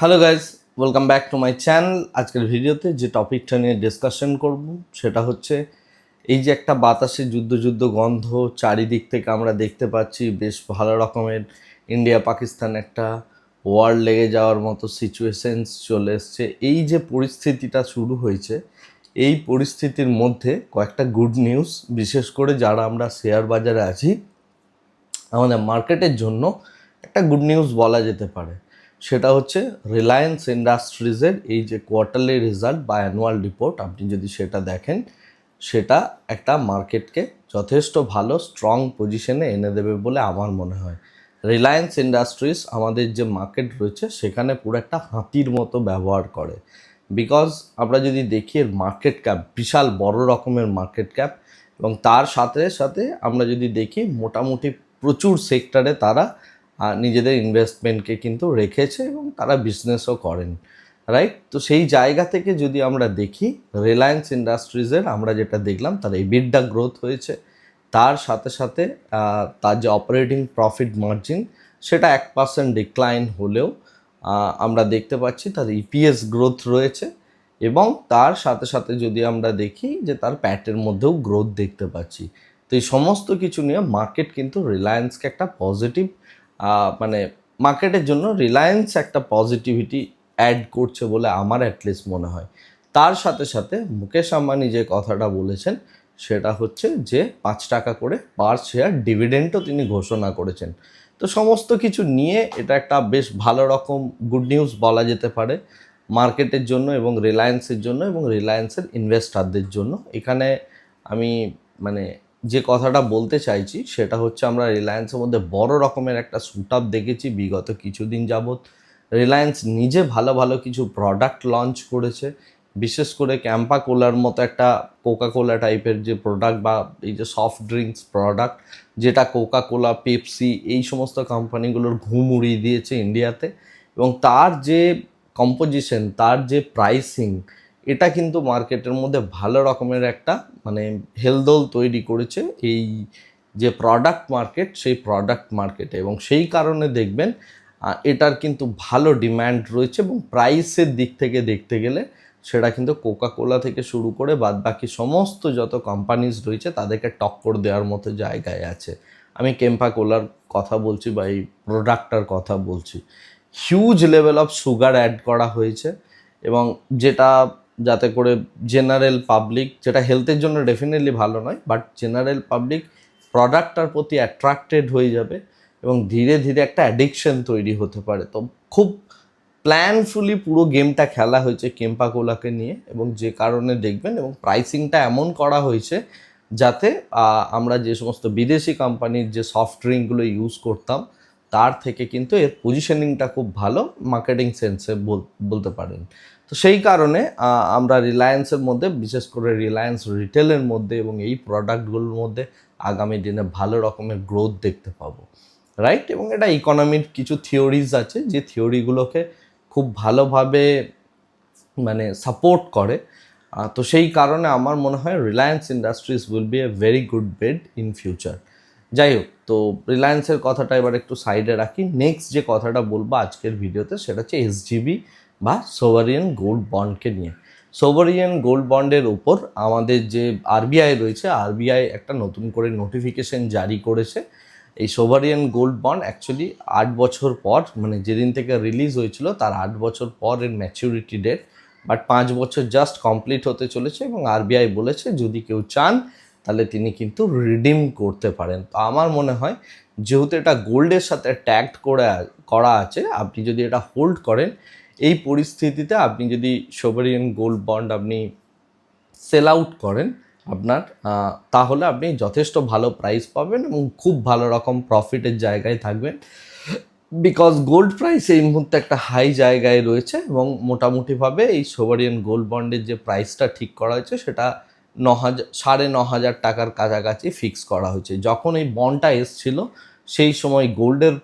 Hello guys welcome back to my channel আজকের ভিডিওতে যে টপিকটা নিয়ে ডিসকাশন করব, সেটা হচ্ছে এই যে একটা বাতাসে যুদ্ধ যুদ্ধ গন্ধ, চারিদিক থেকে আমরা দেখতে পাচ্ছি বেশ ভালো রকমের ইন্ডিয়া পাকিস্তান একটা ওয়ার লেগে যাওয়ার মতো সিচুয়েশনস চলে এসছে। এই যে পরিস্থিতিটা শুরু হয়েছে, এই পরিস্থিতির মধ্যে কয়েকটা গুড নিউজ বিশেষ করে যারা আমরা শেয়ার বাজারে আছি, আমাদের মার্কেটের জন্য একটা গুড নিউজ বলা যেতে পারে। সেটা হচ্ছে রিলায়েন্স ইন্ডাস্ট্রিজের এই যে কোয়ার্টারলি রেজাল্ট বা অ্যানুয়াল রিপোর্ট আপনি যদি সেটা দেখেন, সেটা একটা মার্কেটকে যথেষ্ট ভালো স্ট্রং পজিশনে এনে দেবে বলে আমার মনে হয়। রিলায়েন্স ইন্ডাস্ট্রিজ আমাদের যে মার্কেট রয়েছে, সেখানে পুরো একটা হাতির মতো ব্যবহার করে। বিকজ আমরা যদি দেখি এর মার্কেট ক্যাপ বিশাল বড় রকমের মার্কেট ক্যাপ এবং তার সাথে সাথে আমরা যদি দেখি, মোটামুটি প্রচুর সেক্টরে তারা নিজেদের ইনভেস্টমেন্টকে কিন্তু রেখেছে এবং তারা বিজনেসও করেন রাইট তো সেই জায়গা থেকে যদি আমরা দেখি রিলায়েন্স ইন্ডাস্ট্রিজের আমরা যেটা দেখলাম, তার এবিডা গ্রোথ হয়েছে। তার সাথে সাথে তার যে অপারেটিং প্রফিট মার্জিন সেটা এক পার্সেন্ট ডিক্লাইন হলেও আমরা দেখতে পাচ্ছি তার ইপিএস গ্রোথ রয়েছে এবং তার সাথে সাথে যদি আমরা দেখি যে তার প্যাটের মধ্যেও গ্রোথ দেখতে পাচ্ছি। তো এই সমস্ত কিছু নিয়ে মার্কেট কিন্তু রিলায়েন্সকে একটা পজিটিভ মানে মার্কেটের জন্য রিলায়েন্স একটা পজিটিভিটি অ্যাড করছে বলে আমার অ্যাটলিস্ট মনে হয়। তার সাথে সাথে মুকেশ আম্বানি যে কথাটা বলেছেন, সেটা হচ্ছে যে পাঁচ টাকা করে পার শেয়ার ডিভিডেন্টও তিনি ঘোষণা করেছেন। তো সমস্ত কিছু নিয়ে এটা একটা বেশ ভালো রকম গুড নিউজ বলা যেতে পারে মার্কেটের জন্য এবং রিলায়েন্সের জন্য এবং রিলায়েন্সের ইনভেস্টারদের জন্য। এখানে আমি মানে যে কথাটা বলতে চাইছি, সেটা হচ্ছে আমরা রিলায়েন্সের মধ্যে বড় রকমের একটা শুট আপ দেখেছি বিগত কিছুদিন যাবৎ। রিলায়েন্স নিজে ভালো ভালো কিছু প্রোডাক্ট লঞ্চ করেছে। বিশেষ করে ক্যাম্পা কোলার মতো একটা কোকা কোলা টাইপের যে প্রোডাক্ট বা এই যে সফট ড্রিঙ্কস প্রোডাক্ট যেটা কোকা কোলা পেপসি এই সমস্ত কোম্পানিগুলোর ঘুম উড়িয়ে দিয়েছে ইন্ডিয়াতে এবং তার যে কম্পোজিশন তার যে প্রাইসিং এটা কিন্তু মার্কেটের মধ্যে ভালো রকমের একটা মানে হেলদোল তৈরি করেছে এই যে প্রোডাক্ট মার্কেট সেই প্রোডাক্ট মার্কেটে এবং সেই কারণে দেখবেন এটার কিন্তু ভালো ডিম্যান্ড রয়েছে এবং প্রাইসের দিক থেকে দেখতে গেলে সেটা কিন্তু কোকা কোলা থেকে শুরু করে বাদ বাকি সমস্ত যত কোম্পানিজ রয়েছে, তাদেরকে টক্কর দেওয়ার মতো জায়গায় আছে। আমি কেম্পা কোলার কথা বলছি বা এই প্রোডাক্টটার কথা বলছি। Huge level of sugar add করা হয়েছে এবং যেটা যাতে করে জেনারেল পাবলিক যেটা হেলথের জন্য ডেফিনেটলি ভালো নয় বাট জেনারেল পাবলিক প্রোডাক্টটার প্রতি অ্যাট্রাক্টেড হয়ে যাবে এবং ধীরে ধীরে একটা অ্যাডিকশন তৈরি হতে পারে। তো খুব প্ল্যানফুলি পুরো গেমটা খেলা হয়েছে কেম্পা কোলাকে নিয়ে এবং যে কারণে দেখবেন এবং প্রাইসিংটা এমন করা হয়েছে যাতে আমরা যে সমস্ত বিদেশি কোম্পানির যে সফট ড্রিঙ্কগুলো ইউজ করতাম, তার থেকে কিন্তু এর পজিশনিংটা খুব ভালো মার্কেটিং সেন্সে বলতে পারেন। তো সেই কারণে আমরা রিলায়েন্সের মধ্যে, বিশেষ করে রিলায়েন্স রিটেলের মধ্যে এবং এই প্রোডাক্টগুলোর মধ্যে আগামী দিনে ভালো রকমের গ্রোথ দেখতে পাবো। রাইট এবং এটা ইকোনমির কিছু থিওরিজ আছে, যে থিওরিগুলোকে খুব ভালোভাবে মানে সাপোর্ট করে। তো সেই কারণে আমার মনে হয় Reliance industries will be a very good bet in future যাই হোক, তো রিলায়েন্সের কথাটা এবার একটু সাইডে রাখি। নেক্সট যে কথাটা বলব আজকের ভিডিওতে সেটা হচ্ছে এসজিবি বা সোভারিয়ান গোল্ড বন্ডকে নিয়ে। সোভারিয়ান গোল্ড বন্ডের উপর আমাদের যে আরবিআই রয়েছে আরবিআই একটা নতুন করে নোটিফিকেশন জারি করেছে। এই সোভারিয়ান গোল্ড বন্ড অ্যাকচুয়ালি আট বছর পর মানে যেদিন থেকে রিলিজ হয়েছিল, তার আট বছর পর এর ম্যাচুরিটি ডেট বাট পাঁচ বছর জাস্ট কমপ্লিট হতে চলেছে এবং আরবিআই বলেছে, যদি কেউ চান, তাহলে তিনি কিন্তু রিডিম করতে পারেন। তো আমার মনে হয়, যেহেতু এটা গোল্ডের সাথে ট্যাগড করে করা আছে, আপনি যদি এটা হোল্ড করেন, এই পরিস্থিতিতে আপনি যদি সোভারিয়ান গোল্ড বন্ড আপনি সেল আউট করেন আপনার তাহলে আপনি যথেষ্ট ভালো প্রাইস পাবেন এবং খুব ভালো রকম প্রফিটের জায়গায় থাকবেন। বিকজ গোল্ড প্রাইস এই মুহূর্তে একটা হাই জায়গায় রয়েছে এবং মোটামুটিভাবে এই সোভারিয়ান গোল্ড বন্ডের যে প্রাইসটা ঠিক করা হয়েছে, সেটা ন হাজার সাড়ে ন হাজার টাকার কাছাকাছি ফিক্স করা হয়েছে। যখন এই বন্ডটা এসছিল সেই সময় গোল্ডের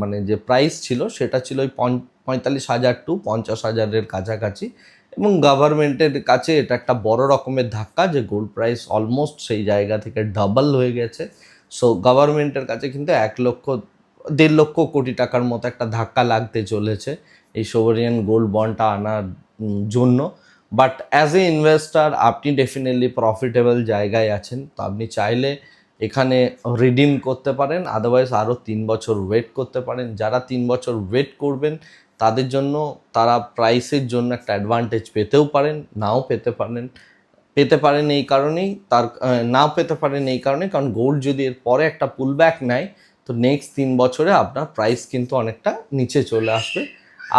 মানে যে প্রাইস ছিল সেটা ছিল ওই পঁয়তাল্লিশ হাজার টু পঞ্চাশ হাজারের কাছাকাছি এবং গভর্নমেন্টের কাছে এটা একটা বড় রকমের ধাক্কা যে গোল্ড প্রাইস অলমোস্ট সেই জায়গা থেকে ডাবল হয়ে গেছে। সো গভর্নমেন্টের কাছে কিন্তু এক লক্ষ, দেড় লক্ষ কোটি টাকার মতো একটা ধাক্কা লাগতে চলেছে এই সোভারিয়ান গোল্ড বন্ডটা আনার জন্য। বাট অ্যাজ এ ইনভেস্টার আপনি ডেফিনেটলি প্রফিটেবল জায়গায় আছেন। তো আপনি চাইলে এখানে রিডিম করতে পারেন আদারওয়াইজ আরও তিন বছর ওয়েট করতে পারেন। যারা তিন বছর ওয়েট করবেন, তাদের জন্য তারা প্রাইসের জন্য একটা অ্যাডভান্টেজ পেতেও পারেন, নাও পেতে পারেন। পেতে পারেন এই কারণেই, তার না পেতে পারেন এই কারণে কারণ গোল্ড যদি এর পরে একটা পুল ব্যাক নেয়, তো নেক্সট তিন বছরে আপনার প্রাইস কিন্তু অনেকটা নিচে চলে আসবে।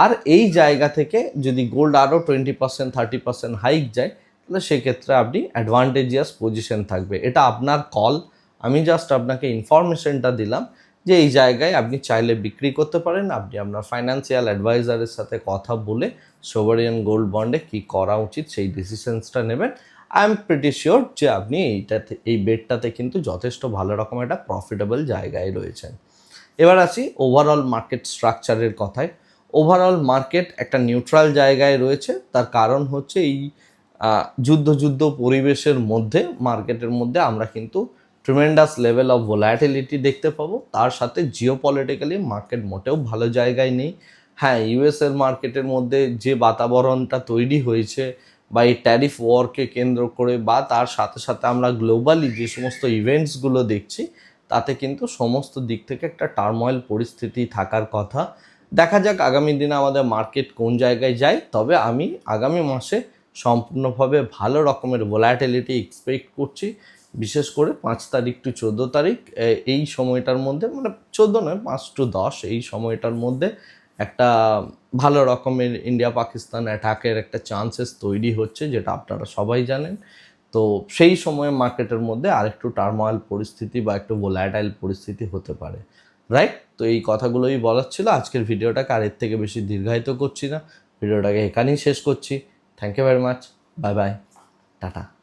আর এই জায়গা থেকে যদি গোল্ড আরও twenty percent thirty percent hike যায়, তাহলে সেক্ষেত্রে আপনি অ্যাডভান্টেজিয়াস পজিশন থাকবে। এটা আপনার কল আমি জাস্ট আপনাকে ইনফরমেশনটা দিলাম যে এই জায়গায় আপনি চাইলে বিক্রি করতে পারেন। আপনি আপনার ফাইন্যান্সিয়াল অ্যাডভাইজারের সাথে কথা বলে সোভারিয়ান গোল্ড বন্ডে কী করা উচিত সেই ডিসিশনসটা নেবেন। আই এম প্রিটি শিওর যে আপনি এইটাতে এই বেডটাতে কিন্তু যথেষ্ট ভালো রকম একটা প্রফিটেবল জায়গায় রয়েছেন। এবার আসি ওভারঅল মার্কেট স্ট্রাকচারের কথায়। ওভারঅল মার্কেট একটা নিউট্রাল জায়গায় রয়েছে। তার কারণ হচ্ছে এই যুদ্ধ যুদ্ধ পরিবেশের মধ্যে মার্কেটের মধ্যে আমরা কিন্তু ট্রিমেন্ডাস লেভেল অফ ভোলাটিলিটি দেখতে পাবো। তার সাথে জিও পলিটিক্যালি মার্কেট মোটেও ভালো জায়গায় নেই। হ্যাঁ ইউএসের মার্কেটের মধ্যে যে বাতাবরণটা তৈরি হয়েছে বা এই ট্যারিফ ওয়ারকে কেন্দ্র করে বা তার সাথে সাথে আমরা গ্লোবালি যে সমস্ত ইভেন্টসগুলো দেখছি, তাতে কিন্তু সমস্ত দিক থেকে একটা টার্ময়েল পরিস্থিতি থাকার কথা। দেখা যাক আগামী দিনে আমাদের মার্কেট কোন জায়গায় যায়। তবে আমি আগামী মাসে সম্পূর্ণভাবে ভালো রকমের ভোলাটিলিটি এক্সপেক্ট করছি। বিশেষ করে পাঁচ তারিখ টু চোদ্দ তারিখ এই সময়টার মধ্যে মানে চোদ্দ নয়, পাঁচ টু দশ, এই সময়টার মধ্যে একটা ভালো রকমের ইন্ডিয়া পাকিস্তান অ্যাটাকের একটা চান্সেস তৈরি হচ্ছে, যেটা আপনারা সবাই জানেন। তো সেই সময়ে মার্কেটের মধ্যে আরেকটু টার্ময়েল পরিস্থিতি বা একটু ভোলাটাইল পরিস্থিতি হতে পারে। রাইট তো এই কথাগুলোই বলার ছিল। আজকের ভিডিওটাকে আর এর থেকে বেশি দীর্ঘায়িত করছি না। ভিডিওটাকে এখানেই শেষ করছি। Thank you very much bye bye tata